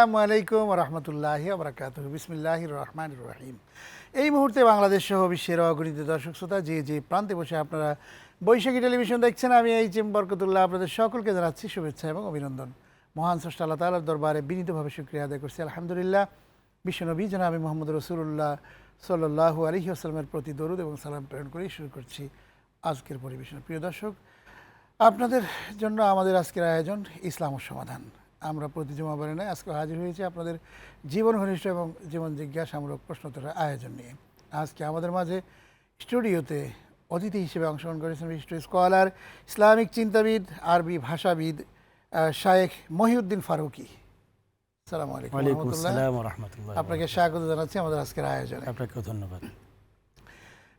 আসসালামু আলাইকুম রহমতুল্লাহি আবরাকাত বিসমিল্লাহ রহমান রহিম। এই মুহূর্তে বাংলাদেশ সহ বিশ্বের অগণিত দর্শক শ্রোতা, যে যে প্রান্তে বসে আপনারা বৈশাখী টেলিভিশন দেখছেন, আমি এই চেম বরকতুল্লাহ আপনাদের সকলকে জানাচ্ছি শুভেচ্ছা এবং অভিনন্দন। মহান স্রষ্টা আল্লাহ তালার দরবারে বিনীতভাবে শুক্রিয়া আদায় করছি। আলহামদুলিল্লাহ, বিশ্বনবী জনাবি মোহাম্মদ রসুল্লাহ সাল্লাহু আলহি আসলামের প্রতি দরুদ এবং সালাম প্রেরণ করেই শুরু করছি আজকের পরিবেশন। প্রিয় দর্শক, আপনাদের জন্য আমাদের আজকের আয়োজন ইসলাম সমাধান। আমরা প্রতি জমাবারে নয় আজকে হাজির হয়েছি আপনাদের জীবন ঘনিষ্ঠ এবং জীবন জিজ্ঞাসামূলক প্রশ্নোত্তরের আয়োজন নিয়ে। আজকে আমাদের মাঝে স্টুডিওতে অতিথি হিসেবে অংশগ্রহণ করেছেন বিশিষ্ট স্কলার ইসলামিক চিন্তাবিদ আরবি ভাষাবিদ শায়েখ মহিউদ্দিন ফারুকি। সালাম আলাইকুম আপনাকে স্বাগত জানাচ্ছি আমাদের আজকের আয়োজনে। আপনাকে ধন্যবাদ।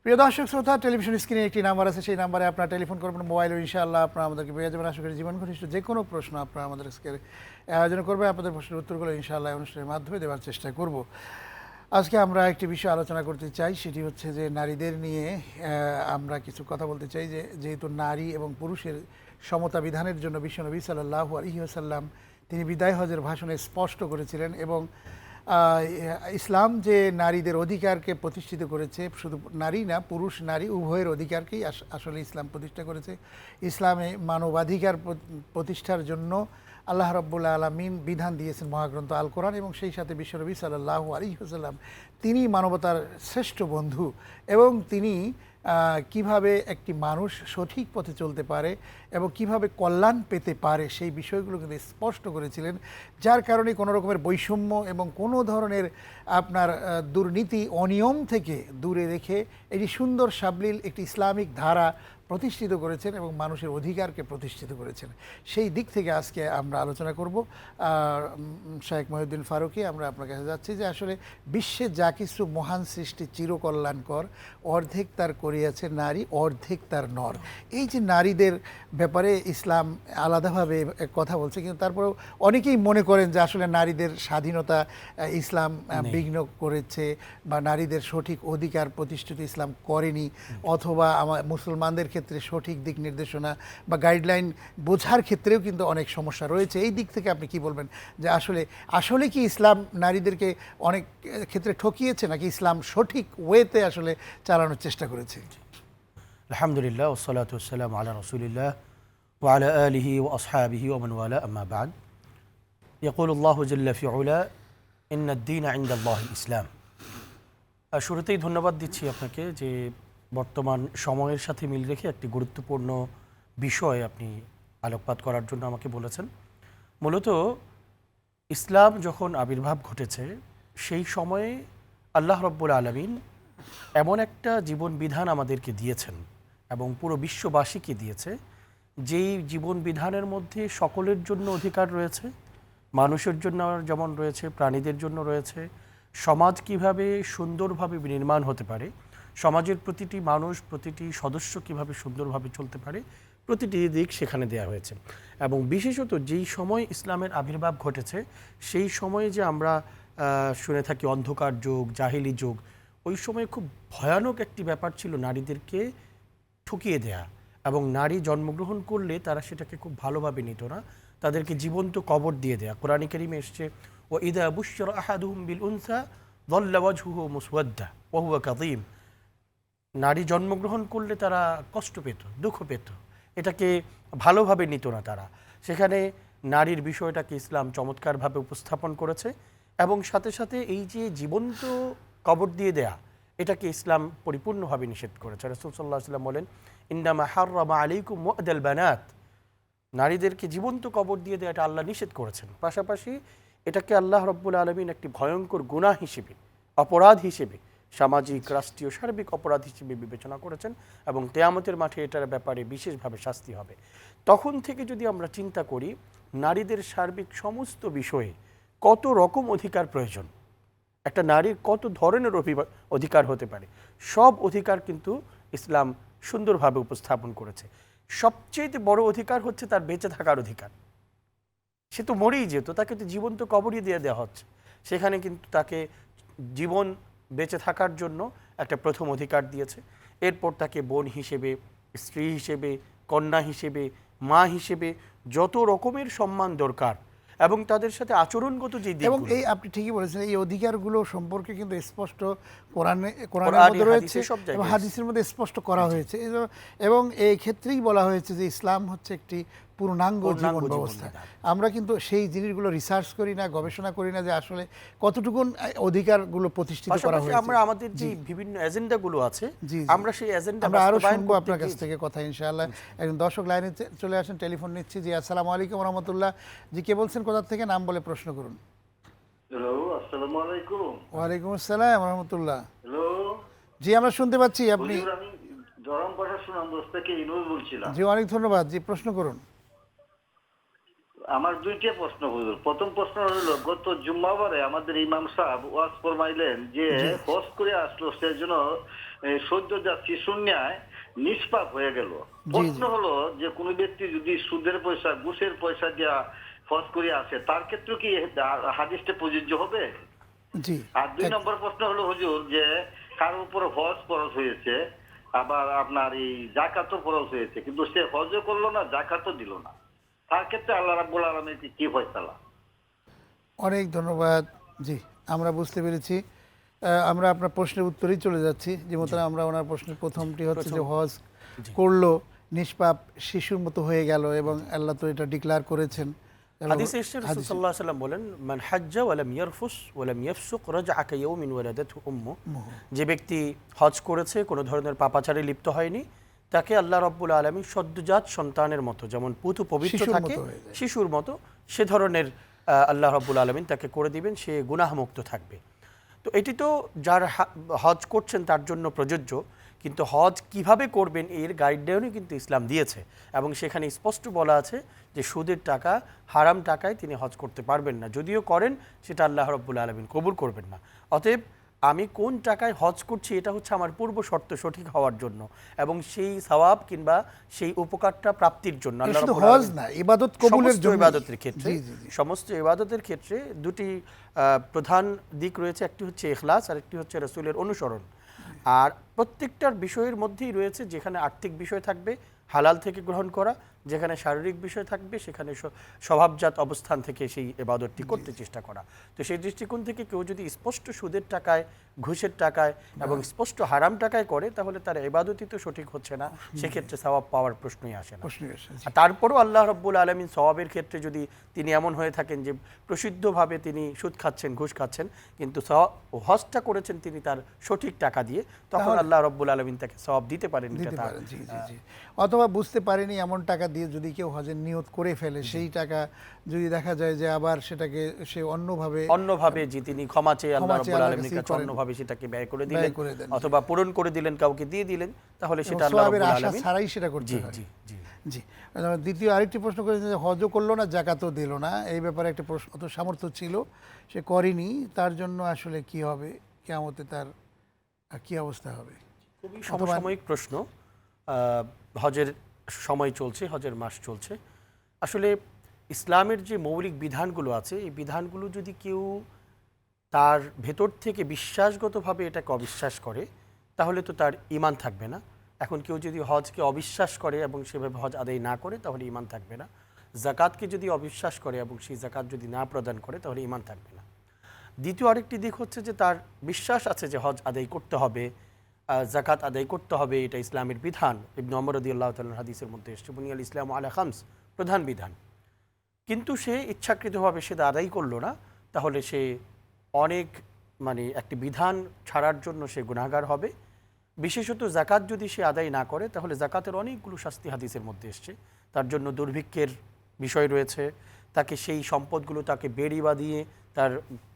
প্রিয় দর্শক, শ্রোতা, টেলিভিশন স্ক্রিনে একটি নাম্বার আছে। সেই নাম্বারে আপনারা টেলিফোন করবেন মোবাইল ইনশাআল্লাহ আপনারা আমাদেরকে পেয়ে যাবেন। আশা করি জীবন ঘনিষ্ঠ যে কোনো প্রশ্ন আপনারা আমাদের আয়োজন করবে আপনাদের প্রশ্নের উত্তরগুলো ইনশাআল্লাহ অনুষ্ঠানের মাধ্যমে দেওয়ার চেষ্টা করব। আজকে আমরা একটি বিষয় আলোচনা করতে চাই। সেটি হচ্ছে যে নারীদের নিয়ে আমরা কিছু কথা বলতে চাই যে, যেহেতু নারী এবং পুরুষের সমতা বিধানের জন্য বিশ্বনবী সাল্লাহ আলহি আসাল্লাম তিনি বিদায় হজের ভাষণে স্পষ্ট করেছিলেন এবং ইসলাম যে নারীদের অধিকারকে প্রতিষ্ঠিত করেছে, শুধু নারী না, পুরুষ, নারী, উভয়ের অধিকারকেই আসলে ইসলাম প্রতিষ্ঠা করেছে। ইসলামে মানবাধিকার প্রতিষ্ঠার জন্য আল্লাহ রব্বুল্লা আলমিন বিধান দিয়েছেন মহাগ্রন্থ আল কোরআন এবং সেই সাথে বিশ্বনবী সাল্লাহ আলী হুসাল্লাম তিনি মানবতার শ্রেষ্ঠ বন্ধু এবং তিনি কীভাবে একটি মানুষ সঠিক পথে চলতে পারে এবং কীভাবে কল্যাণ পেতে পারে সেই বিষয়গুলো কিন্তু স্পষ্ট করেছিলেন, যার কারণে কোনো রকমের বৈষম্য এবং কোনো ধরনের আপনার দুর্নীতি অনিয়ম থেকে দূরে রেখে এটি সুন্দর সাবলীল, একটি ইসলামিক ধারা প্রতিষ্ঠিত করেছেন এবং মানুষের অধিকারকে প্রতিষ্ঠিত করেছেন। সেই দিক থেকে আজকে আমরা আলোচনা করব। শাহেখ মহিউদ্দিন ফারুকি আমরা আপনার কাছে যাচ্ছি যে আসলে বিশ্বে যা কিছু মহান সৃষ্টি চিরকল্যাণকর অর্ধেক তার করিয়াছে নারী অর্ধেক তার নর। এই যে নারীদের ব্যাপারে ইসলাম আলাদাভাবে কথা বলছে কিন্তু তারপরেও অনেকেই মনে করেন যে আসলে নারীদের স্বাধীনতা ইসলাম বিঘ্ন করেছে বা নারীদের সঠিক অধিকার প্রতিষ্ঠিত ইসলাম করেনি। অথবা আমার মুসলমানদের ক্ষেত্রে সঠিক দিক নির্দেশনা বা গাইডলাইন বোঝার ক্ষেত্রেও কিন্তু অনেক সমস্যা রয়েছে এই দিক থেকে আপনি কি বলবেন যে আসলে আসলে কি ইসলাম নারীদেরকে অনেক আহ, ক্ষেত্রে ঠকিয়েছে নাকি ইসলাম সঠিক ওয়েতে আসলে চালানোর চেষ্টা করেছে আলহামদুলিল্লাহ ওসলাত ওসালাম আলা রসুলিল্লাহ وعلى آله وأصحابه ومن والاه أما بعد يقول الله جل في علا إن الدين عند الله الإسلام আর শুরুতেই ধন্যবাদ দিচ্ছি আপনাকে যে বর্তমান সময়ের সাথে মিল রেখে একটি গুরুত্বপূর্ণ বিষয় আপনি আলোকপাত করার জন্য আমাকে বলেছেন। মূলত ইসলাম যখন আবির্ভাব ঘটেছে, সেই সময়ে আল্লাহ রব্বুল আলমিন এমন একটা জীবন বিধান আমাদেরকে দিয়েছেন এবং পুরো বিশ্ববাসীকে দিয়েছে, যেই জীবন বিধানের মধ্যে সকলের জন্য অধিকার রয়েছে, মানুষের জন্য যেমন রয়েছে, প্রাণীদের জন্য রয়েছে, সমাজ কীভাবে সুন্দরভাবে নির্মাণ হতে পারে সমাজের প্রতিটি মানুষ, প্রতিটি সদস্য কীভাবে সুন্দরভাবে চলতে পারে, প্রতিটি দিক সেখানে দেওয়া হয়েছে। এবং বিশেষত যেই সময় ইসলামের আবির্ভাব ঘটেছে, সেই সময়ে যে আমরা শুনে থাকি অন্ধকার যুগ, জাহিলি যুগ, ওই সময় খুব ভয়ানক একটি ব্যাপার ছিল নারীদেরকে ঠকিয়ে দেয়া। এবং নারী জন্মগ্রহণ করলে তারা সেটাকে খুব ভালোভাবে নিত না। তাদেরকে জীবন্ত কবর দিয়ে দেয়া। কোরআন করিমে এসছে ও ইদা বুশ্বর আহাদুহুম বিল উনসা দল্লাওয়াজহুহু মুসওয়াদ্দা ওহুয়া কাদিম নারী জন্মগ্রহণ করলে তারা কষ্ট পেত, দুঃখ পেত। এটাকে ভালোভাবে নিত না তারা। সেখানে নারীর বিষয়টাকে ইসলাম চমৎকারভাবে উপস্থাপন করেছে এবং সাথে সাথে এই যে জীবন্ত কবর দিয়ে দেয়া, এটাকে ইসলাম পরিপূর্ণভাবে নিষেধ করেছে। রসুল সাল্লাহ সাল্লাম বলেন ইন্দামা হার্রামা আলাইকুম মুআদাল বানাত। নারীদেরকে জীবন্ত কবর দিয়ে দেওয়া এটা আল্লাহ নিষেধ করেছেন। পাশাপাশি এটাকে আল্লাহ রব্বুল আলমিন একটি ভয়ঙ্কর গুনাহ হিসেবে, অপরাধ হিসেবে সামাজিক, রাষ্ট্রীয়, সার্বিক অপরাধ হিসেবে বিবেচনা করেছেন এবং তেয়ামতের মাঠে এটার ব্যাপারে বিশেষভাবে শাস্তি হবে। তখন থেকে যদি আমরা চিন্তা করি, নারীদের সার্বিক সমস্ত বিষয়ে কত রকম অধিকার প্রয়োজন? একটা নারীর কত ধরনের অধিকার হতে পারে? সব অধিকার কিন্তু ইসলাম সুন্দরভাবে উপস্থাপন করেছে। সবচেয়ে বড় অধিকার হচ্ছে তার বেঁচে থাকার অধিকার। সে তো মরেই যেত, তাকে তো জীবন্ত কবরই দিয়ে দেওয়া হচ্ছে। সেখানে কিন্তু তাকে জীবন বেঁচে থাকার জন্য একটা প্রথম অধিকার দিয়েছে। এরপর তাকে বোন হিসেবে স্ত্রী হিসেবে কন্যা হিসেবে মা হিসেবে যত রকমের সম্মান দরকার এবং তাদের সাথে আচরণগত যে এবং এই আপনি ঠিকই বলেছেন এই অধিকারগুলো সম্পর্কে কিন্তু স্পষ্ট কোরআনে কোরআনের মধ্যে রয়েছে এবং হাদিসের মধ্যে স্পষ্ট করা হয়েছে। এবং এই ক্ষেত্রেই বলা হয়েছে যে ইসলাম হচ্ছে একটি পূর্ণাঙ্গ জীবন ব্যবস্থা। আমরা কিন্তু সেই জিনিসগুলো রিসার্চ করি না গবেষণা করি না যে আসলে কতটুকুন অধিকারগুলো প্রতিষ্ঠিত করা হয়েছে। আমরা আমাদের যে বিভিন্ন এজেন্ডাগুলো আছে। আমরা সেই এজেন্ডা আমরা আরও শুনব আপনার কাছ থেকে কথা ইনশাআল্লাহ। একজন দর্শক লাইনে চলে আসেন টেলিফোন নিচ্ছি। জি আসসালামু আলাইকুম রহমতুল্লাহ জি কে বলছেন কোথা থেকে? নাম বলে প্রশ্ন করুন। হ্যালো আসসালামু আলাইকুম। ওয়ালাইকুম আসসালাম রহমতুল্লাহ হ্যালো। জি আমরা শুনতে পাচ্ছি আপনি জরম পাশা সুনাম থেকে ইনুজ বলছিলাম। জি অনেক ধন্যবাদ। জি প্রশ্ন করুন। আমার দুইটা প্রশ্ন হুজুর। প্রথম প্রশ্ন হলো গত জুম্মাবারে আমাদের ইমাম সাহেব ওয়াজ ফরমাইলেন যে হজ করে আসলো সেজন্য এই সদ্যজাত শিশুর ন্যায় নিষ্পাপ হয়ে গেল। প্রশ্ন হলো যে কোনো ব্যক্তি যদি সুদের পয়সা ঘুষের পয়সা দিয়া হজ করে আসে তার ক্ষেত্রে কি হাদিসটা প্রযোজ্য হবে? আর দুই নম্বর প্রশ্ন হলো হুজুর যে কার উপর হজ ফরজ হয়েছে আবার আপনার এই জাকাতও ফরজ হয়েছে কিন্তু সে হজও করল না জাকাতও দিল না। তার ক্ষেত্রে আল্লাহ রাব্বুল আলমীর কি ফয়সালা? অনেক ধন্যবাদ। জি আমরা বুঝতে পেরেছি। আমরা আপনার প্রশ্নের উত্তরেই চলে যাচ্ছি। যে মতো আমরা ওনার প্রশ্নের প্রথমটি হচ্ছে যে হজ করল নিষ্পাপ শিশুর মতো হয়ে গেল এবং আল্লাহ তো এটা ডিক্লার করেছেন। হাদিসে এসেছে সাল্লাম বলেন মান হাজ্জা ওয়া লাম ইয়ারফুস ওয়া লাম ইয়াফসুক রাজআ কা ইয়াউমিন ওয়ালাদাতহু উম্মু যে ব্যক্তি হজ করেছে কোনো ধরনের পাপাচারে লিপ্ত হয়নি তাকে আল্লাহ রাব্বুল আলামিন সদ্যজাত সন্তানের মতো যেমন পুতু পবিত্র থাকে। শিশুর মতো সে ধরনের আল্লাহ রাব্বুল আলামিন তাকে করে দিবেন সে গুনাহমুক্ত থাকবে। তো এটি তো যার হজ করছেন তার জন্য প্রযোজ্য কিন্তু হজ কীভাবে করবেন এর গাইডলাইনও কিন্তু ইসলাম দিয়েছে এবং সেখানে স্পষ্ট বলা আছে যে সুদের টাকা হারাম টাকায় তিনি হজ করতে পারবেন না। যদিও করেন সেটা আল্লাহ রব্বুল আলমিন কবুল করবেন না। অতএব আমি কোন টাকায় হজ করছি এটা হচ্ছে আমার পূর্ব শর্ত সঠিক হওয়ার জন্য এবং সেই সওয়াব কিংবা সেই উপকারটা প্রাপ্তির জন্য শুধু হজ না ইবাদত কবুলের সমস্ত জন্য। ইবাদতের ক্ষেত্রে সমস্ত ইবাদতের ক্ষেত্রে দুটি আহ, প্রধান দিক রয়েছে একটি হচ্ছে এখলাস আর একটি হচ্ছে রসুলের অনুসরণ। আর প্রত্যেকটার বিষয়ের মধ্যেই রয়েছে যেখানে আর্থিক বিষয় থাকবে হালাল থেকে গ্রহণ করা যেখানে শারীরিক বিষয় থাকবে সেখানে স্বভাবজাত অবস্থান থেকে সেই এবাদতটি করতে চেষ্টা করা। তো সেই দৃষ্টিকোণ থেকে কেউ যদি স্পষ্ট সুদের টাকায় ঘুষের টাকায় এবং স্পষ্ট হারাম টাকায় করে তাহলে তার এবাদতই তো সঠিক হচ্ছে না। সেক্ষেত্রে সওয়াব পাওয়ার প্রশ্নই আসে না। আর তারপরও আল্লাহ রব্বুল আলমিন সওয়াবের ক্ষেত্রে যদি তিনি এমন হয়ে থাকেন যে প্রসিদ্ধভাবে তিনি সুদ খাচ্ছেন ঘুষ খাচ্ছেন কিন্তু হজটা করেছেন তিনি তার সঠিক টাকা দিয়ে তখন আল্লাহ রব্বুল আলমিন তাকে সওয়াব দিতে পারেন অথবা বুঝতে পারেনি এমন টাকা দিয়ে যদি কেউ হজের নিয়ত করে ফেলে সেই টাকা যদি দেখা যায় যে আবার সেটাকে সে অন্যভাবে অন্যভাবে যে তিনি ক্ষমা চেয়ে আল্লাহ রব্বুল কাছেই কাছে অন্যভাবে সেটাকে ব্যয় করে দিলেন। অথবা পূরণ করে দিলেন কাউকে দিয়ে দিলেন তাহলে সেটা আল্লাহ রব্বুল আশা ছাড়াই সেটা করতে হয়। জি জি। জি। দ্বিতীয় আরেকটি প্রশ্ন করেছেন যে হজও করল না জাকাতও দিল না। এই ব্যাপারে একটা প্রশ্ন অত সামর্থ্য ছিল সে করেনি তার জন্য আসলে কি হবে? কেমতে তার কি অবস্থা হবে? খুবই সমসাময়িক প্রশ্ন। হজের সময় চলছে, হজের মাস চলছে। আসলে ইসলামের যে মৌলিক বিধানগুলো আছে, এই বিধানগুলো যদি কেউ তার ভেতর থেকে বিশ্বাসগতভাবে এটাকে অবিশ্বাস করে, তাহলে তো তার ইমান থাকবে না। এখন কেউ যদি হজকে অবিশ্বাস করে এবং সেভাবে হজ আদায় না করে, তাহলে ইমান থাকবে না। জাকাতকে যদি অবিশ্বাস করে এবং সেই জাকাত যদি না প্রদান করে, তাহলে ইমান থাকবে না। দ্বিতীয় আরেকটি দিক হচ্ছে যে তার বিশ্বাস আছে যে হজ আদায় করতে হবে। জাকাত আদায় করতে হবে, এটা ইসলামের বিধান। ইবনু আমর রদি আল্লাহ তাল হাদিসের মধ্যে এসছে, বুনিয়াল ইসলাম আলা খামস প্রধান বিধান। কিন্তু সে ইচ্ছাকৃতভাবে সেটা আদায় করল না, তাহলে সে অনেক মানে একটি বিধান ছাড়ার জন্য সে গুণাগার হবে। বিশেষত জাকাত যদি সে আদায় না করে, তাহলে জাকাতের অনেকগুলো শাস্তি হাদিসের মধ্যে এসছে। তার জন্য দুর্ভিক্ষের বিষয় রয়েছে, তাকে সেই সম্পদগুলো তাকে বেড়ি বাঁধিয়ে তার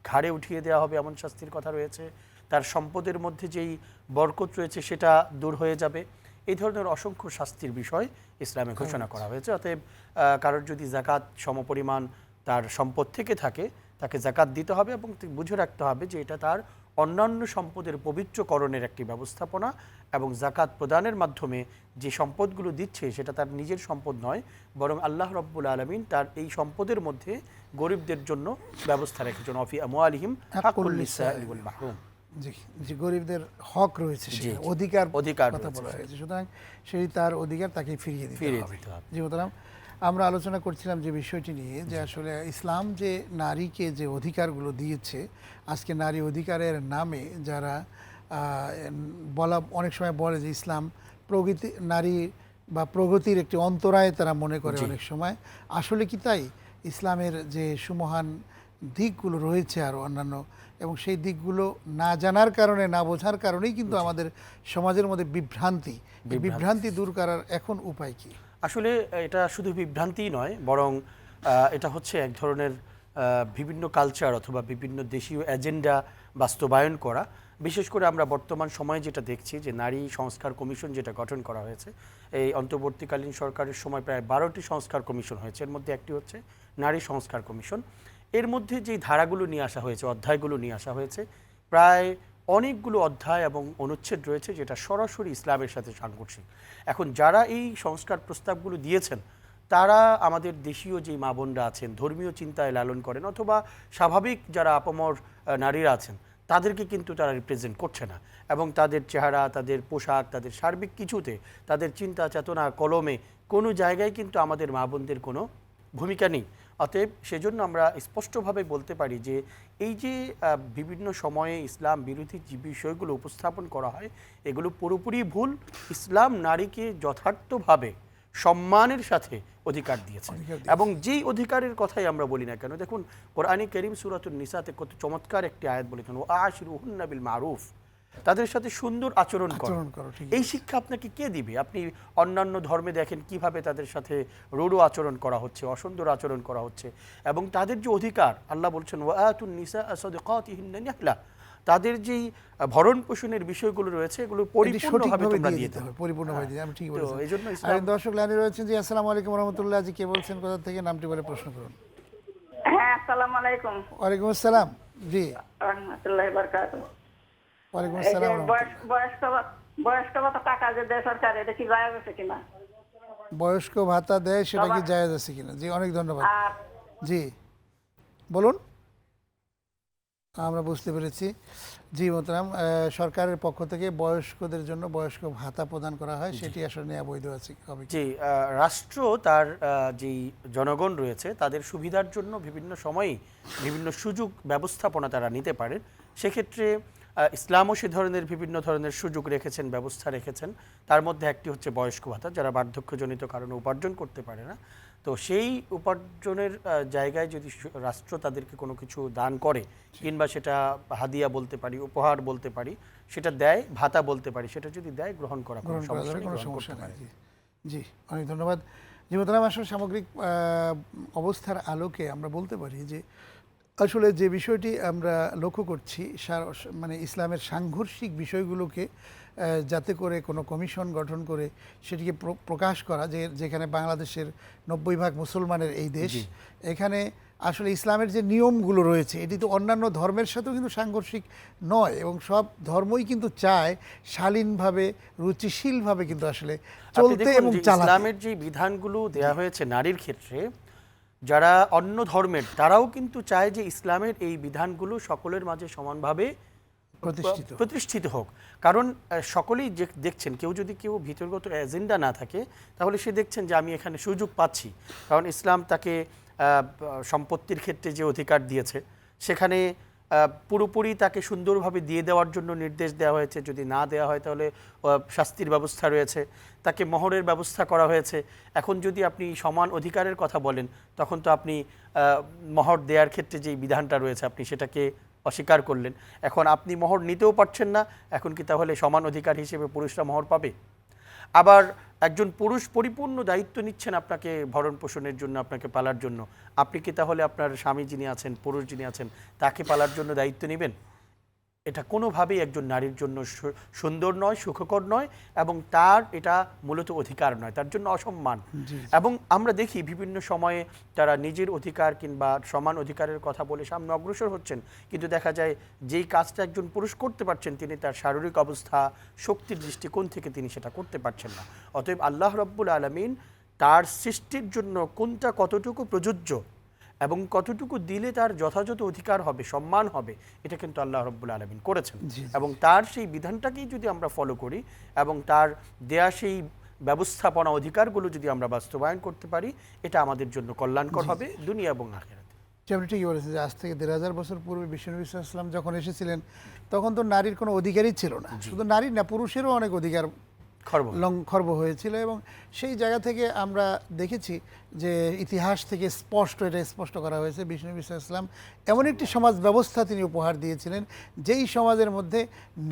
ঘাড়ে উঠিয়ে দেওয়া হবে এমন শাস্তির কথা রয়েছে। তার সম্পদের মধ্যে যেই বরকত রয়েছে সেটা দূর হয়ে যাবে। এই ধরনের অসংখ্য শাস্তির বিষয় ইসলামে ঘোষণা করা হয়েছে। অতএব কারোর যদি জাকাত সমপরিমাণ তার সম্পদ থেকে থাকে তাকে জাকাত দিতে হবে এবং বুঝে রাখতে হবে যে এটা তার অন্যান্য সম্পদের পবিত্রকরণের একটি ব্যবস্থাপনা এবং জাকাত প্রদানের মাধ্যমে যে সম্পদগুলো দিচ্ছে সেটা তার নিজের সম্পদ নয় বরং আল্লাহ রব্বুল আলমিন তার এই সম্পদের মধ্যে গরিবদের জন্য ব্যবস্থা রেখেছেন। অফি মাহরুম। জি গরিবদের হক রয়েছে অধিকার অধিকার কথা বলা হয়েছে। সুতরাং সেই তার অধিকার তাকে ফিরিয়ে দিতে হবে। জি মোতারাম আমরা আলোচনা করছিলাম যে বিষয়টি নিয়ে যে আসলে ইসলাম যে নারীকে যে অধিকারগুলো দিয়েছে আজকে নারী অধিকারের নামে যারা বলা অনেক সময় বলে যে ইসলাম প্রগতি নারী বা প্রগতির একটি অন্তরায় তারা মনে করে অনেক সময়। আসলে কি তাই? ইসলামের যে সুমহান দিকগুলো রয়েছে আর অন্যান্য এবং সেই দিকগুলো না জানার কারণে না বোঝার কারণেই কিন্তু আমাদের সমাজের মধ্যে বিভ্রান্তি। বিভ্রান্তি। দূর করার এখন উপায় কি? আসলে এটা শুধু বিভ্রান্তিই নয় বরং এটা হচ্ছে এক ধরনের বিভিন্ন কালচার অথবা বিভিন্ন দেশীয় এজেন্ডা বাস্তবায়ন করা। বিশেষ করে আমরা বর্তমান সময়ে যেটা দেখছি যে নারী সংস্কার কমিশন যেটা গঠন করা হয়েছে এই অন্তর্বর্তীকালীন সরকারের সময় প্রায় বারোটি সংস্কার কমিশন হয়েছে। এর মধ্যে একটি হচ্ছে নারী সংস্কার কমিশন। এর মধ্যে যে ধারাগুলো নিয়ে আসা হয়েছে, অধ্যায়গুলো নিয়ে আসা হয়েছে, প্রায় অনেকগুলো অধ্যায় এবং অনুচ্ছেদ রয়েছে যেটা সরাসরি ইসলামের সাথে সাংঘর্ষিক। এখন যারা এই সংস্কার প্রস্তাবগুলো দিয়েছেন, তারা আমাদের দেশীয় যে মা বোনরা আছেন, ধর্মীয় চিন্তায় লালন করেন অথবা স্বাভাবিক যারা আপমর নারীরা আছেন, তাদেরকে কিন্তু তারা রিপ্রেজেন্ট করছে না এবং তাদের চেহারা, তাদের পোশাক, তাদের সার্বিক কিছুতে, তাদের চিন্তা চেতনা কলমে কোনো জায়গায় কিন্তু আমাদের মা বোনদের কোনো ভূমিকা নেই। অতএব সেজন্য আমরা স্পষ্টভাবে বলতে পারি যে এই যে বিভিন্ন সময়ে ইসলাম বিরোধী যে বিষয়গুলো উপস্থাপন করা হয় এগুলো পুরোপুরি ভুল। ইসলাম নারীকে যথার্থভাবে সম্মানের সাথে অধিকার দিয়েছে। এবং যেই অধিকারের কথাই আমরা বলি না কেন দেখুন কোরআনী করিম সুরাতুল নিসাতে কত চমৎকার একটি আয়াত বলেছেন ও আশিরুহুন্না বিল মারুফ। তাদের সাথে সুন্দর আচরণ করো। আচরণ করো, এই শিক্ষা আপনাকে কে দিবে? আপনি অন্যান্য ধর্মে দেখেন কীভাবে তাদের সাথে রূঢ় আচরণ করা হচ্ছে অসুন্দর আচরণ করা হচ্ছে এবং তাদের যে অধিকার আল্লাহ বলছেন ওয়াতুন নিসা সাদিকাতিহিন্না নিহলা। তাদের যেই ভরণ পোষণের বিষয়গুলো রয়েছে এগুলো পরিপূর্ণভাবে তোমরা দিয়ে দিয়ে দিতে হবে পরিপূর্ণভাবে দিয়ে আমি ঠিক তো বলেছেন এই জন্য দর্শক লাইনে রয়েছেন জি আসসালামু আলাইকুম রহমতুল্লাহ জি কে বলছেন কোথা থেকে? নামটি বলে প্রশ্ন করুন। হ্যাঁ আসসালামু আলাইকুম। ওয়ালাইকুম আসসালাম জি। রহমতুল্লাহ বরকাত ওয়ালাইকুম আসসালাম বয়স- বয়স্ক বয়স্ক ভাতা টাকা যে দেয় সরকার এটা কি জায়গা আছে কিনা? বয়স্ক ভাতা দেয় সেটা কি জায়েজ আছে কিনা? জি অনেক ধন্যবাদ। জি বলুন। আমরা বুঝতে পেরেছি। জি মোহতারাম আহ, সরকারের পক্ষ থেকে বয়স্কদের জন্য বয়স্ক ভাতা প্রদান করা হয় সেটি আসলে নেওয়া বৈধ আছে হবে জি আহ, রাষ্ট্র তার যেই জনগণ রয়েছে তাদের সুবিধার জন্য বিভিন্ন সময়ে বিভিন্ন সুযোগ ব্যবস্থাপনা তারা নিতে পারেন। সেক্ষেত্রে ইসলামও সে ধরনের বিভিন্ন ধরনের সুযোগ রেখেছেন ব্যবস্থা রেখেছেন। তার মধ্যে একটি হচ্ছে বয়স্ক ভাতা যারা বার্ধক্যজনিত কারণে উপার্জন করতে পারে না। তো সেই উপার্জনের জায়গায় যদি রাষ্ট্র তাদেরকে কোনো কিছু দান করে কিংবা সেটা হাদিয়া বলতে পারি উপহার বলতে পারি সেটা দেয় ভাতা বলতে পারি সেটা যদি দেয় গ্রহণ করা কোনো সমস্যা নেই, জি। অনেক ধন্যবাদ। জি মোহতারাম আসলে সামগ্রিক অবস্থার আলোকে আমরা বলতে পারি যে আসলে যে বিষয়টি আমরা লক্ষ্য করছি মানে ইসলামের সাংঘর্ষিক বিষয়গুলোকে যাতে করে কোনো কমিশন গঠন করে সেটিকে প্র- প্রকাশ করা যে যেখানে বাংলাদেশের নব্বই ভাগ মুসলমানের এই দেশ এখানে আসলে ইসলামের যে নিয়মগুলো রয়েছে এটি তো অন্যান্য ধর্মের সাথেও কিন্তু সাংঘর্ষিক নয় এবং সব ধর্মই কিন্তু চায় শালীনভাবে রুচিশীলভাবে কিন্তু আসলে চলতে এবং চালাতে। ইসলামের যে বিধানগুলো দেয়া হয়েছে নারীর ক্ষেত্রে যারা অন্য ধর্মের তারাও কিন্তু চায় যে ইসলামের এই বিধানগুলো সকলের মাঝে সমানভাবে প্রতিষ্ঠিত প্রতিষ্ঠিত হোক। কারণ সকলেই যে দেখছেন কেউ যদি কেউ ভিতরগত এজেন্ডা না থাকে তাহলে সে দেখছেন যে আমি এখানে সুযোগ পাচ্ছি। কারণ ইসলাম তাকে সম্পত্তির ক্ষেত্রে যে অধিকার দিয়েছে সেখানে পুরোপুরি তাকে সুন্দরভাবে দিয়ে দেওয়ার জন্য নির্দেশ দেওয়া হয়েছে। যদি না দেওয়া হয় তাহলে শাস্তির ব্যবস্থা রয়েছে। তাকে মহরের ব্যবস্থা করা হয়েছে। এখন যদি আপনি সমান অধিকারের কথা বলেন, তখন তো আপনি মহর দেওয়ার ক্ষেত্রে যে বিধানটা রয়েছে, আপনি সেটাকে অস্বীকার করলেন। এখন আপনি মোহর নিতেও পারছেন না, এখন কি তাহলে সমান অধিকার হিসেবে পুরুষরা মোহর পাবে? আবার একজন পুরুষ পরিপূর্ণ দায়িত্ব নিচ্ছেন আপনাকে ভরণ পোষণের জন্য, আপনাকে পালার জন্য। আপনি কি তাহলে আপনার স্বামী যিনি আছেন, পুরুষ যিনি আছেন, তাকে পালার জন্য দায়িত্ব নেবেন? এটা কোনোভাবেই একজন নারীর জন্য সুন্দর নয় সুখকর নয় এবং তার এটা মূলত অধিকার নয় তার জন্য অসম্মান। এবং আমরা দেখি বিভিন্ন সময়ে তারা নিজের অধিকার কিংবা সমান অধিকারের কথা বলে সামনে অগ্রসর হচ্ছেন। কিন্তু দেখা যায় যেই কাজটা একজন পুরুষ করতে পারছেন তিনি তার শারীরিক অবস্থা শক্তির দৃষ্টিকোণ থেকে তিনি সেটা করতে পারছেন না। অতএব আল্লাহ রব্বুল আলমিন তার সৃষ্টির জন্য কোনটা কতটুকু প্রযোজ্য এবং কতটুকু দিলে তার যথাযথ অধিকার হবে সম্মান হবে এটা কিন্তু আল্লাহ রব্বুল আলমিন করেছেন। এবং তার সেই বিধানটাকেই যদি আমরা ফলো করি এবং তার দেয়া সেই ব্যবস্থাপনা অধিকারগুলো যদি আমরা বাস্তবায়ন করতে পারি এটা আমাদের জন্য কল্যাণকর হবে দুনিয়া এবং আখেরাতে। আপনি ঠিকই বলেছেন যে আজ থেকে দেড় হাজার বছর পূর্বে বিশ্বনবী ইসলাম যখন এসেছিলেন তখন তো নারীর কোনো অধিকারই ছিল না। শুধু নারী না পুরুষেরও অনেক অধিকার খর্ব হয়েছিল এবং সেই জায়গা থেকে আমরা দেখেছি যে ইতিহাস থেকে স্পষ্ট, এটা স্পষ্ট করা হয়েছে বিষ্ণু ইসলাম। এমন একটি সমাজ ব্যবস্থা তিনি উপহার দিয়েছিলেন, যেই সমাজের মধ্যে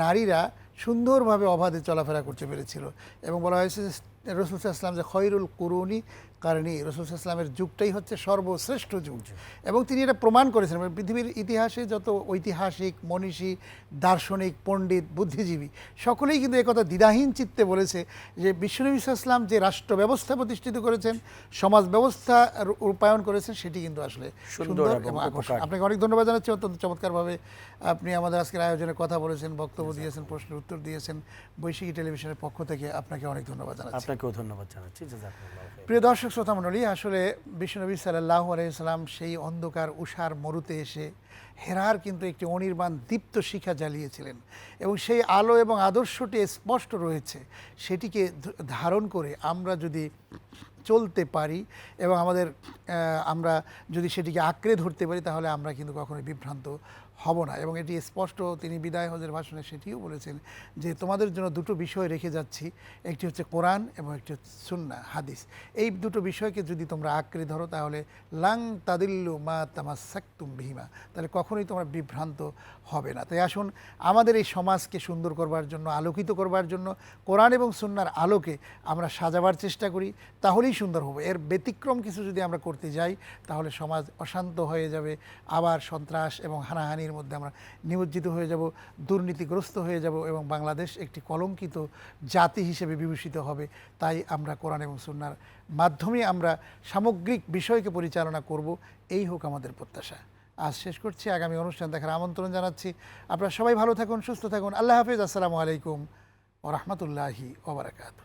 নারীরা সুন্দরভাবে অবাধে চলাফেরা করতে পেরেছিল এবং বলা হয়েছে রসুল ইসলাম যে খৈরুল কুরুনি কারণী রসুল ইসলামের যুগটাই হচ্ছে সর্বশ্রেষ্ঠ যুগ। এবং তিনি এটা প্রমাণ করেছেন পৃথিবীর ইতিহাসে যত ঐতিহাসিক মনীষী দার্শনিক পণ্ডিত বুদ্ধিজীবী সকলেই কিন্তু একথা দ্বিধাহীন চিত্তে বলেছে যে বিশ্বনবী ইসলাম যে রাষ্ট্র ব্যবস্থা প্রতিষ্ঠিত করেছেন সমাজ ব্যবস্থা রূপায়ণ করেছেন সেটি কিন্তু আসলে সুন্দর এবং আকর্ষণ আপনাকে অনেক ধন্যবাদ জানাচ্ছি অত্যন্ত চমৎকারভাবে আপনি আমাদের আজকের আয়োজনে কথা বলেছেন বক্তব্য দিয়েছেন প্রশ্নের উত্তর দিয়েছেন। বৈশাখী টেলিভিশনের পক্ষ থেকে আপনাকে অনেক ধন্যবাদ জানাচ্ছি। আপনাকেও ধন্যবাদ জানাচ্ছি। প্রিয় দর্শক, শ্রোতা মণ্ডলী, আসলে বিশ্বনবী সাল্লাহ আলাইসাল্লাম সেই অন্ধকার উষার মরুতে এসে হেরার কিন্তু একটি অনির্বাণ দীপ্ত শিখা জ্বালিয়েছিলেন এবং সেই আলো এবং আদর্শটি স্পষ্ট রয়েছে। সেটিকে ধারণ করে আমরা যদি চলতে পারি এবং আমাদের আমরা যদি সেটিকে আঁকড়ে ধরতে পারি, তাহলে আমরা কিন্তু কখনোই বিভ্রান্ত হব না। এবং এটি স্পষ্ট তিনি বিদায় হজের ভাষণে সেটিও বলেছেন যে, তোমাদের জন্য দুটো বিষয় রেখে যাচ্ছি। একটি হচ্ছে কোরআন এবং একটি হচ্ছে সুন্না হাদিস। এই দুটো বিষয়কে যদি তোমরা আঁকড়ে ধরো, তাহলে লাং তাদিল্লু মা তামা সাক্তুম বিহিমা, তাহলে কখনোই তোমরা বিভ্রান্ত হবে না। তাই আসুন, আমাদের এই সমাজকে সুন্দর করবার জন্য, আলোকিত করবার জন্য, কোরআন এবং সুন্নার আলোকে আমরা সাজাবার চেষ্টা করি, তাহলেই সুন্দর হবে। এর ব্যতিক্রম কিছু যদি আমরা করতে যাই, তাহলে সমাজ অশান্ত হয়ে যাবে, আবার সন্ত্রাস এবং হানাহানির মধ্যে আমরা নিমজ্জিত হয়ে যাব, দুর্নীতিগ্রস্ত হয়ে যাব এবং বাংলাদেশ একটি কলঙ্কিত জাতি হিসেবে বিভূষিত হবে। তাই আমরা কোরআন এবং সুন্নার মাধ্যমে আমরা সামগ্রিক বিষয়কে পরিচালনা করব। এই হোক আমাদের প্রত্যাশা। আজ শেষ করছি। আগামী অনুষ্ঠান দেখার আমন্ত্রণ জানাচ্ছি। আপনারা সবাই ভালো থাকুন, সুস্থ থাকুন। আল্লাহ হাফিজ। আসসালামু আলাইকুম ও রহমতুল্লাহি ওবরাকাতু